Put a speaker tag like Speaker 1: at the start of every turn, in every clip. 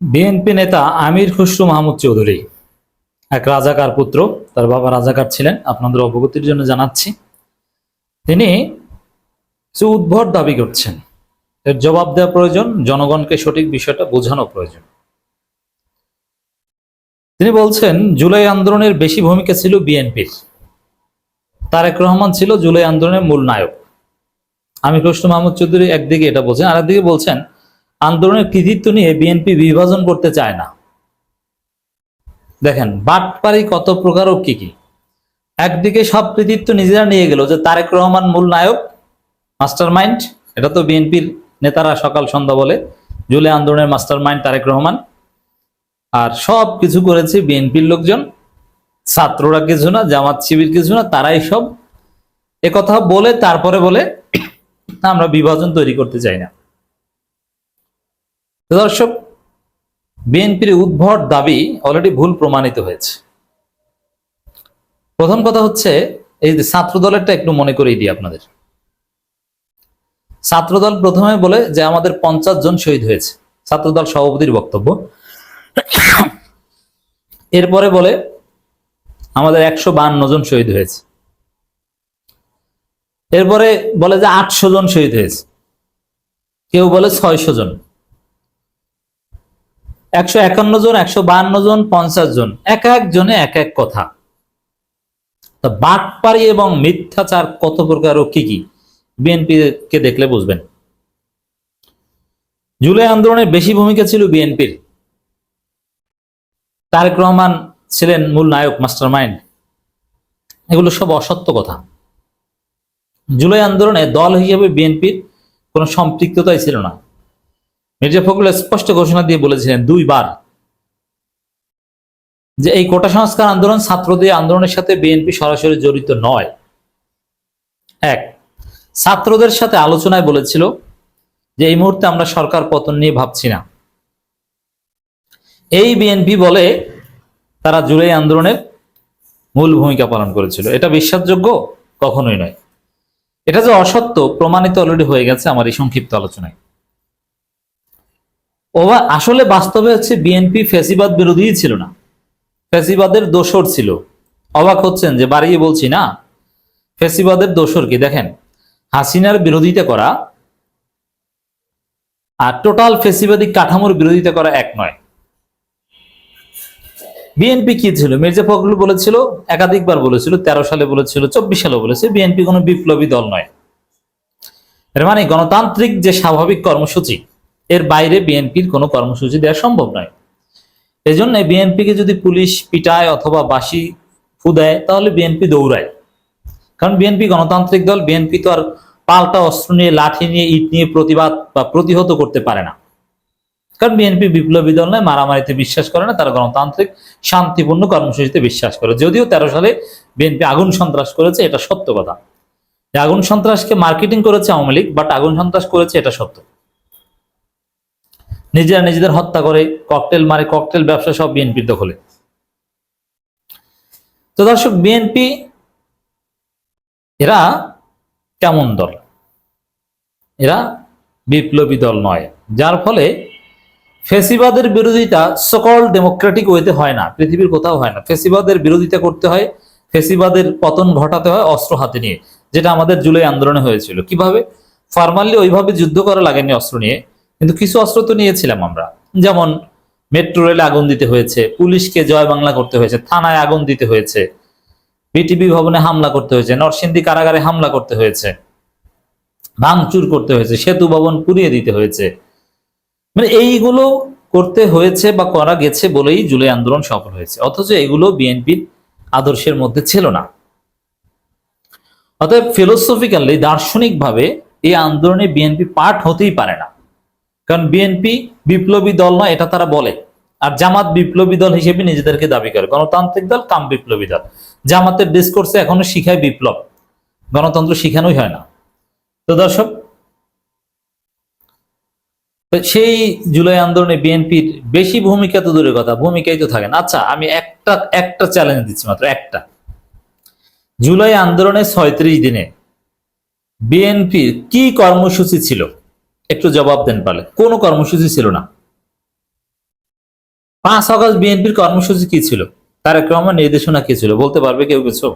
Speaker 1: BNP নেতা আমির খুসরু মাহমুদ চৌধুরী। এক রাজাকার পুত্র, তার বাবা রাজাকার ছিলেন। আপনাদের অবগতির জন্য জানাচ্ছি, তিনি কিছু দাবি করছেন। এর জবাব দেওয়া প্রয়োজন, জনগণকে সঠিক বিষয়টা বোঝানো প্রয়োজন। তিনি বলছেন, জুলাই আন্দোলনের বেশি ভূমিকা ছিল বিএনপির। তারেক রহমান ছিল জুলাই আন্দোলনের মূল নায়ক। আমি কৃষ্ণ মাহমুদ চৌধুরী একদিকে এটা বলছেন আর একদিকে বলছেন আন্দোলনের কৃতিত্ব নিয়ে বিএনপি বিভাজন করতে চায় না। দেখেন বাটপারি কত প্রকার ও কি কি। একদিকে সব কৃতিত্ব নিজেরা নিয়ে গেল যে তারেক রহমান মূল নায়ক মাস্টার মাইন্ড এটা তো বিএনপির নেতারা সকাল সন্ধ্যা বলে, জুলাই আন্দোলনের মাস্টার মাইন্ড তারেক রহমান। আর সব কিছু করেছে বিএনপির লোকজন, ছাত্ররা কিছু না, জামাত শিবির কিছু না, তারাই সব। কথা বলে, তারপরে বলে আমরা বিভাজন তৈরি করতে চাই না। দর্শক, বিএনপির উদ্ভট দাবি অলরেডি ভুল প্রমাণিত হয়েছে। প্রথম কথা হচ্ছে, এই যে ছাত্র দলেরটা একটু মনে করেই দিই আপনাদের। ছাত্রদল প্রথমে বলে যে আমাদের পঞ্চাশ জন শহীদ হয়েছে। ছাত্রদল সভাপতির বক্তব্য। এরপরে বলে, আমাদের একশো বান্ন জন শহীদ হয়েছে। এরপরে বলে যে আটশো জন শহীদ হয়েছে। কেউ বলে ছয়শো জন। একশো একান্ন জন, একশো বান্ন জন, পঞ্চাশ জন, এক একজনে এক এক কথা। তা বাটপারি এবং মিথ্যাচার কত প্রকার ও কি কি? বিএনপি কে দেখলে বুঝবেন। জুলাই আন্দোলনে বেশি ভূমিকা ছিল বিএনপির। তারেক রহমান ছিলেন মূল নায়ক মাস্টার মাইন্ড এগুলো সব অসত্য কথা। জুলাই আন্দোলনে দল হিসেবে বিএনপির কোনো সম্পৃক্ততাই ছিল না। মির্জা ফখরুল স্পষ্ট ঘোষণা দিয়ে বলেছিলেন দুইবার যে এই কোটা সংস্কার আন্দোলন ছাত্রদের আন্দোলনের সাথে বিএনপি সরাসরি জড়িত নয়। এক, ছাত্রদের সাথে আলোচনায় বলেছিল যে এই মুহূর্তে আমরা সরকার পতন নিয়ে ভাবছি না। এই বিএনপি বলে তারা জুলাই আন্দোলনের মূল ভূমিকা পালন করেছিল। এটা বিশ্বাসযোগ্য? কখনোই নয়। এটা যে অসত্য, প্রমাণিত অলরেডি হয়ে গেছে আমার এই সংক্ষিপ্ত আলোচনায়। ওবা, আসলে বাস্তবে হচ্ছে বিএনপি ফেসিবাদ বিরোধী ছিল না। ফেসিবাদের দোসর ছিল। অবাক হচ্ছেন যে বাড়িয়ে বলছি না। ফেসিবাদের দোসর কি? দেখেন, হাসিনার বিরোধিতা করা আর টোটাল ফেসিবাদী কাঠামোর বিরোধিতা করা এক নয়। বিএনপি কি ছিল? মির্জা ফখরুল বলেছিল, একাধিকবার বলেছিল, তেরো সালে বলেছিল, চব্বিশ সালে বলেছে বিএনপি কোনো বিপ্লবী দল নয়। এর মানে গণতান্ত্রিক যে স্বাভাবিক কর্মসূচি এর বাইরে বিএনপির কোনো কর্মসূচি দেওয়া সম্ভব নয়। এই জন্য বিএনপিকে যদি পুলিশ পিটায় অথবা বাসি ফু দেয়, তাহলে বিএনপি দৌড়ায়। কারণ বিএনপি গণতান্ত্রিক দল, বিএনপি তো আর পাল্টা অস্ত্র নিয়ে, লাঠি নিয়ে, ইট নিয়ে প্রতিবাদ বা প্রতিহত করতে পারে না। কারণ বিএনপি বিপ্লবী দল নয়, মারামারিতে বিশ্বাস করে না, তারা গণতান্ত্রিক, শান্তিপূর্ণ কর্মসূচিতে বিশ্বাস করে। যদিও তেরো সালে বিএনপি আগুন সন্ত্রাস করেছে, এটা সত্য কথা। আগুন সন্ত্রাসকে মার্কেটিং করেছে আওয়ামী লীগ, বাট আগুন সন্ত্রাস করেছে, এটা সত্য। নিজেরা নিজেদের হত্যা করে ককটেল মারে ককটেল ব্যবসা সব বিএনপির দখলে। তো দর্শক বিএনপি এরা কেমন দল? এরা বিপ্লবী দল নয়, যার ফলে ফেসিবাদের বিরোধিতা সকল ডেমোক্রেটিক ওয়েতে হয় না, পৃথিবীর কোথাও হয় না। ফেসিবাদের বিরোধিতা করতে হয়, ফেসিবাদের পতন ঘটাতে হয় অস্ত্র হাতে নিয়ে, যেটা আমাদের জুলাই আন্দোলনে হয়েছিল। কীভাবে? ফরমালি ওইভাবে যুদ্ধ করা লাগেনি অস্ত্র নিয়ে। কিন্তু কিছু অস্ত্র তো নিয়েছিলাম আমরা। যেমন মেট্রো রেলে আগুন দিতে হয়েছে, পুলিশকে জয় বাংলা করতে হয়েছে, থানায় আগুন দিতে হয়েছে বিটিভি ভবনে হামলা করতে হয়েছে, নরসিংদী কারাগারে হামলা করতে হয়েছে, ভাঙচুর করতে হয়েছে, সেতু ভবন পুড়িয়ে দিতে হয়েছে। মানে এইগুলো করতে হয়েছে বা করা গেছে বলেই জুলাই আন্দোলন সফল হয়েছে। অথচ এগুলো বিএনপির আদর্শের মধ্যে ছিল না। অতএব ফিলোসফিক্যালি দার্শনিকভাবে এই আন্দোলনে বিএনপি পার্ট হতেই পারে না। কারণ বিএনপি বিপ্লবী দল নয়, এটা তারা বলে। আর জামাত বিপ্লবী দল হিসেবে নিজেদেরকে দাবি করে। গণতান্ত্রিক দল, কাম বিপ্লবী দল। জামাতের ডিসকোর্সে এখনও শিখায় বিপ্লব। গণতন্ত্র শিখানোই হয় না। তো দর্শক সেই জুলাই আন্দোলনে বিএনপির বেশি ভূমিকা তো দূরের কথা, ভূমিকাই তো থাকে না। আচ্ছা আমি একটা একটা চ্যালেঞ্জ দিচ্ছি মাত্র, একটা। জুলাই আন্দোলনে ছয়ত্রিশ দিনে বিএনপির কি কর্মসূচি ছিল? একটু জবাব দেন পারলে কোনো কর্মসূচি ছিল না। পাঁচ আগস্ট বিএনপির কর্মসূচি কি ছিল? রহমান নির্দেশনা কি ছিল? বলতে পারবে কেউ কিছু?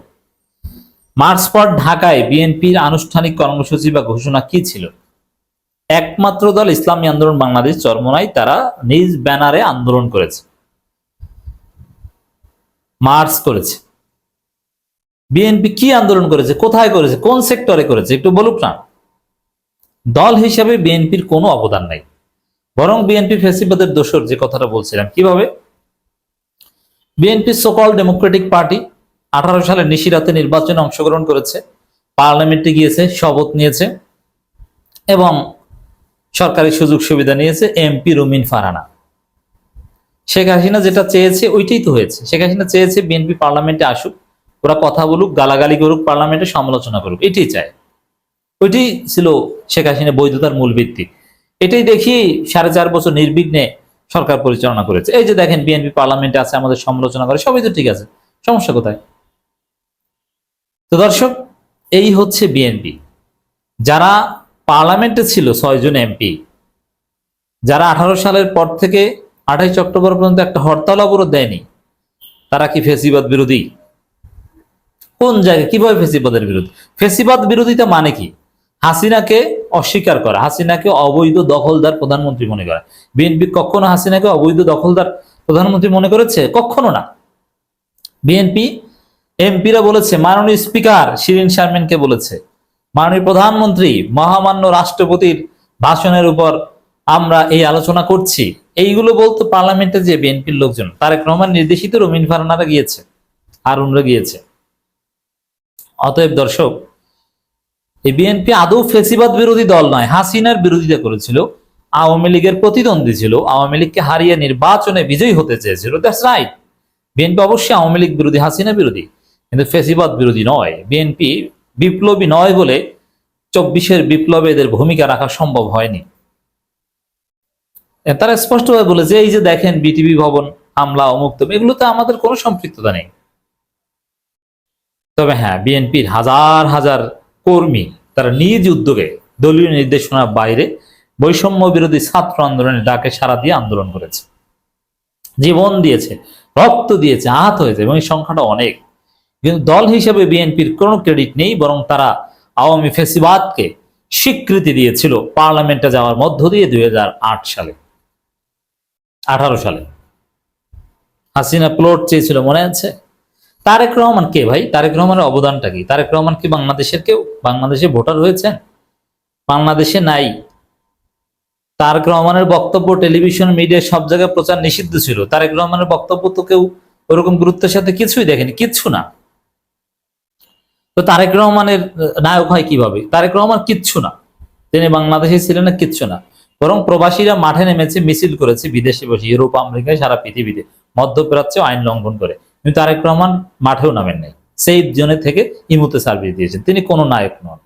Speaker 1: মার্চ পর ঢাকায় বিএনপির আনুষ্ঠানিক কর্মসূচি বা ঘোষণা কি ছিল? একমাত্র দল ইসলামী আন্দোলন বাংলাদেশ চরমনাই তারা নিজ ব্যানারে আন্দোলন করেছে। মার্চ করেছে। বিএনপি কি আন্দোলন করেছে? কোথায় করেছে? কোন সেক্টরে করেছে? একটু বলুক না। দল হিসাবে বিএনপির কোনো অবদান নাই। বরং বিএনপি ফেসিবাদের দোষর, যে কথাটা বলছিলাম। কীভাবে? বিএনপি সকল ডেমোক্রেটিক পার্টি আঠারো সালে নিশিরাতে নির্বাচনে অংশগ্রহণ করেছে, পার্লামেন্টে গিয়েছে, শপথ নিয়েছে এবং সরকারি সুযোগ সুবিধা নিয়েছে এমপি রুমিন ফারানা। শেখ হাসিনা যেটা চেয়েছে ওইটাই তো হয়েছে। শেখ হাসিনা চেয়েছে বিএনপি পার্লামেন্টে আসুক, ওরা কথা বলুক, গালাগালি করুক, পার্লামেন্টে সমালোচনা করুক, এটাই চায়। ওইটাই ছিল শেখ হাসিনা বৈধতার মূল ভিত্তি। এটাই দেখি সাড়ে চার বছর নির্বিঘ্নে সরকার পরিচালনা করেছে। এই যে দেখেন, বিএনপি পার্লামেন্টে আছে, আমাদের সমালোচনা করে, সবই তো ঠিক আছে। সমস্যা কোথায়? তো দর্শক, এই হচ্ছে বিএনপি। যারা পার্লামেন্টে ছিল ছয়জন এমপি, যারা আঠারো সালের পর থেকে আঠাইশ অক্টোবর পর্যন্ত একটা হরতাল অবরোধ দেয়নি, তারা কি ফেসিবাদ বিরোধী? কোন জায়গায়? কীভাবে ফেসিবাদের বিরোধী ফেসিবাদ বিরোধিতা মানে কি? হাসিনাকে অস্বীকার করা, হাসিনাকে অবৈধ দখলদার প্রধানমন্ত্রী মনে করা। বিএনপি কখনো হাসিনাকে অবৈধ দখলদার প্রধানমন্ত্রী মনে করেছে? কখনো না। বিএনপি এমপিরা বলেছে, মাননীয় স্পিকার শিরিন শারমিনকে বলেছে, মাননীয় প্রধানমন্ত্রী মহামান্য রাষ্ট্রপতির ভাষণের উপর আমরা এই আলোচনা করছি। এইগুলো বলতো পার্লামেন্টে যে বিএনপির লোকজন, তারেক রহমান নির্দেশিত রমিন ফারানারা গিয়েছে, হারুনরা গিয়েছে। অতএব দর্শক এই বিএনপি আদৌ ফেসিবাদ বিরোধী দল নয়, হাসিনার বিরোধিতা করেছিল, আওয়ামী লীগের প্রতিদ্বন্দ্বী ছিল, আওয়ামী লীগকে হারিয়ে নির্বাচনে বিজয়ী হতে চেয়েছিল দ্যাটস রাইট বিএনপি অবশ্যই আওয়ামী লীগ বিরোধী, হাসিনা বিরোধী, কিন্তু ফেসিবাদ বিরোধী নয়। বিএনপি বিপ্লবী নয় বলে চব্বিশের বিপ্লবে এদের ভূমিকা রাখা সম্ভব হয়নি। তারা স্পষ্টভাবে বলে যে, এই যে দেখেন বিটিভি ভবন, হামলা অমুক্ত এগুলোতে আমাদের কোনো সম্পৃক্ততা নেই। তবে হ্যাঁ বিএনপির হাজার হাজার কর্মী তারা নিজ উদ্যোগে দলীয় নির্দেশনার বাইরে বৈষম্য বিরোধী ছাত্র আন্দোলনের ডাকে সারা দিয়ে আন্দোলন করেছে। জীবন দিয়েছে, রক্ত দিয়েছে, আহত হয়েছে এবং এই সংখ্যাটা অনেক। কিন্তু দল হিসেবে বিএনপির কোনো ক্রেডিট নেই, বরং তারা আওয়ামী ফেসিবাদকে স্বীকৃতি দিয়েছিল পার্লামেন্টে যাওয়ার মধ্য দিয়ে দুই হাজার আট সালে, আঠারো সালে। হাসিনা প্লট চেয়েছিল, মনে আছে? তারেক রহমান কে ভাই? তারেক রহমানের অবদানটা কি? তারেক রহমান কি বাংলাদেশের কেউ? বাংলাদেশে ভোটার হয়েছেন? বাংলাদেশে নাই। তারেক রহমানের বক্তব্য টেলিভিশন, মিডিয়া সব জায়গায় প্রচার নিষিদ্ধ ছিল। তারেক রহমানের বক্তব্য তো কেউ ওরকম গুরুত্বের সাথে কিছুই দেখেনি, কিচ্ছু না। তো তারেক রহমানের নায়ক হয় কীভাবে? তারেক রহমান কিচ্ছু না। তিনি বাংলাদেশে ছিলেন না, কিচ্ছু না। বরং প্রবাসীরা মাঠে নেমেছে, মিছিল করেছে বিদেশে বসে, ইউরোপ, আমেরিকায়, সারা পৃথিবীতে। মধ্যপ্রাচ্যে আইন লঙ্ঘন করে। কিন্তু আরেক রহমান মাঠেও নামেন নাই। সেই জনের থেকে ইমুতে সার্ভিস দিয়েছেন। তিনি কোনো নায়ক নন।